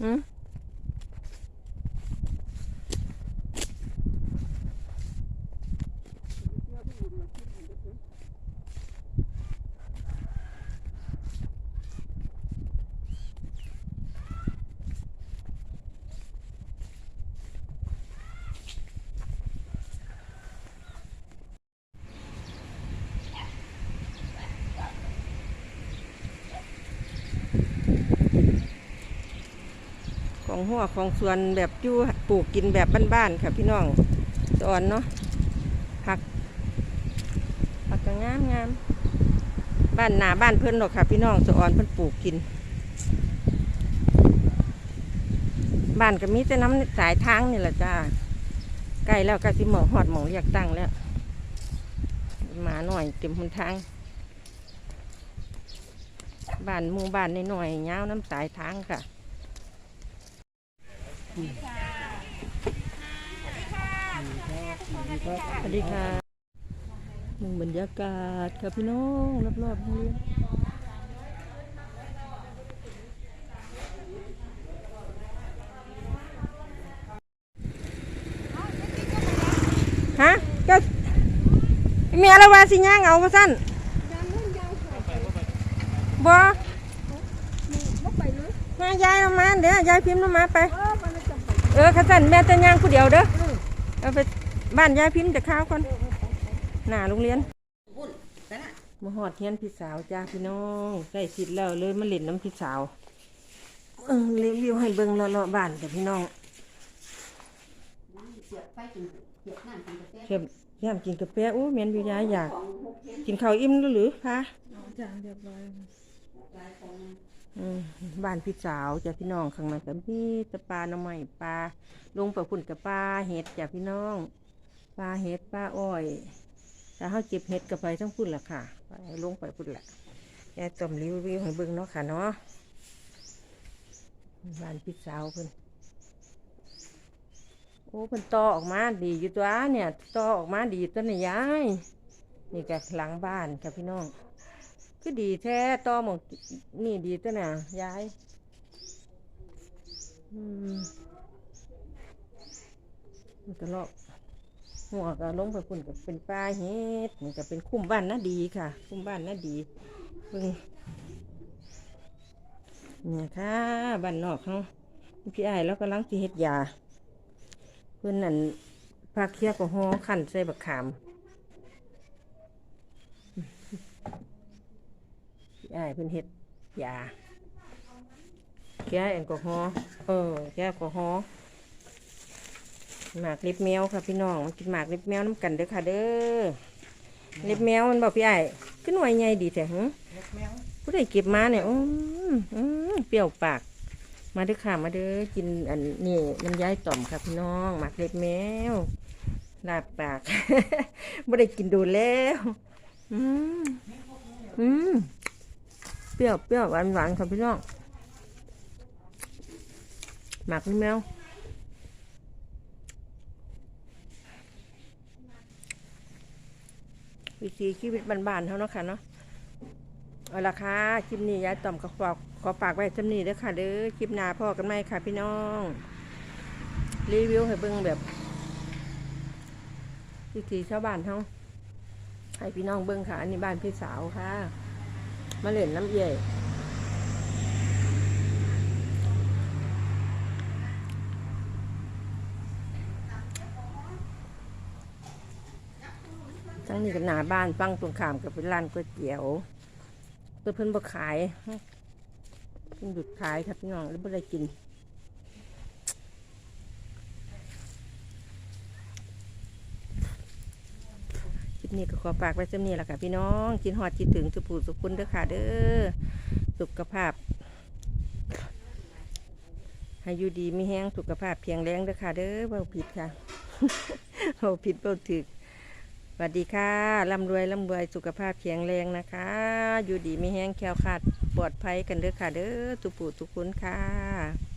หื ของหัวของสวนแบบยู่ปลูกกินแบบบ้านๆค่ะพี่น้องสอนเนาะผักผักก็งามงามบ้านหนาบ้านเพิ่อนหรอกค่ะ พี่น้องสอนเพิ่นปลูกกิน บ้านก็มีแต่น้ำสายทางนี่แหละจ้าใกล้แล้วก็สิหมอหอดหมองเรียกตั้งแล้วหมาหน่อยเต็มหนทางบ้านมู่บ้านในหน่อยๆยาวน้ำสายทางค่ะ สวัสดีค่ะหนึ่งบรรยากาศค่ะพี่น้องรอบๆนี้ฮะก็เมียละว่าสิย่างเอามาสั้นบ่มายายเอามาเดี๋ยวยายพิมพ์เอามาไป เออข้าสั้นแม่จะย่างผู้เดียวเด้อเอาไปบ้านยายพิมพ์จะข้าวก่อนหน้าโรงเรียนมาหอดเทียนพี่สาวจ้าพี่น้องใกล้สิทธิ์แล้วเลยมาเล่นน้ำพี่สาวเออรีวิวให้เบิ่งเลาะๆบ้านกับพี่น้องเชื่อย่ามกินกาแฟอู้เมียนอยู่ยายอยาก กินข้าวอิ่มแล้วหรือคะจานเรียบร้อย บ้านพี่สาวจ้ะพี่น้องข้างในก็มีแตะปลาหน่อไม้ปลาลงไปพุ่นกับปลาเห็ดจ้ะพี่น้องปลาเห็ดปลาอ้อยถ้าเขาเก็บเห็ดกับไปทั้งพุ่นละค่ะไปลงไปพุ่นละยายต้มรีวิวให้เบิ่งเนาะค่ะเนาะบ้านพี่สาวเพิ่นโอ้เพิ่นต่อออกมาดีอยู่ตัวเนี่ยต่อออกมาดีตัวนี่ยายนี่ก็หลังบ้านค่ะพี่น้อง คือดีแท้ต่อหมองนี่ดีตัวน่ะยายอืมมันก็ลอกหัวก็ลงไปปุ่นก็เป็นปลาเฮ็ดมันก็เป็นคุ้มบ้านน่าดีค่ะ คุ้มบ้านน่าดีเพิ่งเนี่ยค่ะบ้านนอกเขาพี่ไอ้แล้วก็ล้างสีเฮ็ดยาเพื่อนนั่นพาเคี้ยวกับหอขันใส่บักขาม อ้ายเพิ่นเฮ็ดยาแก้แอลกอฮอล์เออแก้แอลกอฮอล์หมากเล็บแมวค่ะพี่น้องมากินหมากเล็บแมวน้ำกันเด้อค่ะเด้อเล็บแมวมันบอกพี่ไอ้ขึ้นหน่วยใหญ่ดีแต่หึผู้ใดเก็บมาเนี่ยอืมอืมเปรี้ยวปาก มาเด้อค่ะมาเด้อกินอันนี่น้ำย้ายต่อมค่ะพี่น้องหมากเล็บแมวลาบปากไม่ได้กินดูแล้ว อืมอืม เปรี้ยวเปรี้ยวหวานหวานครับพี่น้องหมักนี่แมววิธีชีวิตบ้านๆเขาเนาะค่ะเนาะเอาละค่ะคลิปนี้ยายต่อมก็ฝากขอฝากไว้จำนี้เด้อค่ะเด้อคลิปหน้าพ่อกันไหมค่ะพี่น้อง รีวิวให้เบิ่งแบบวิธีชาวบ้านเขาให้พี่น้องเบิ่งค่ะอันนี้บ้านพี่สาวค่ะ มาเล่นน้ำเย่ทั้งนี้กับหนาบ้านฟังตรงขามกับเป็นร้านก๋วยเตี๋ยวเพื่อเพิ่นบ่ขายเพิ่นหยุดขายครับพี่น้องแล้วบ่ได้กิน ลิปนี้ก็ขอฝากไว้เท่านี้แหละค่ะพี่น้องกินหอดคิดถึงสุภูสุคุณเด้อค่ะเด้อสุขภาพให้อยู่ดีไมีแห้งสุขภาพเพียงแรงเด้อค่ะเด้อเบาผิดค่ะเบาผิดเบาถึกสวัสดีค่ะร่ำรวยร่ำรวยสุขภาพแข็งแรงนะคะ อยู่ดีไมีแห้งแคล้วคลาดปลอดภัยกันเด้อค่ะ เด้อสุภูสุคุณค่ะ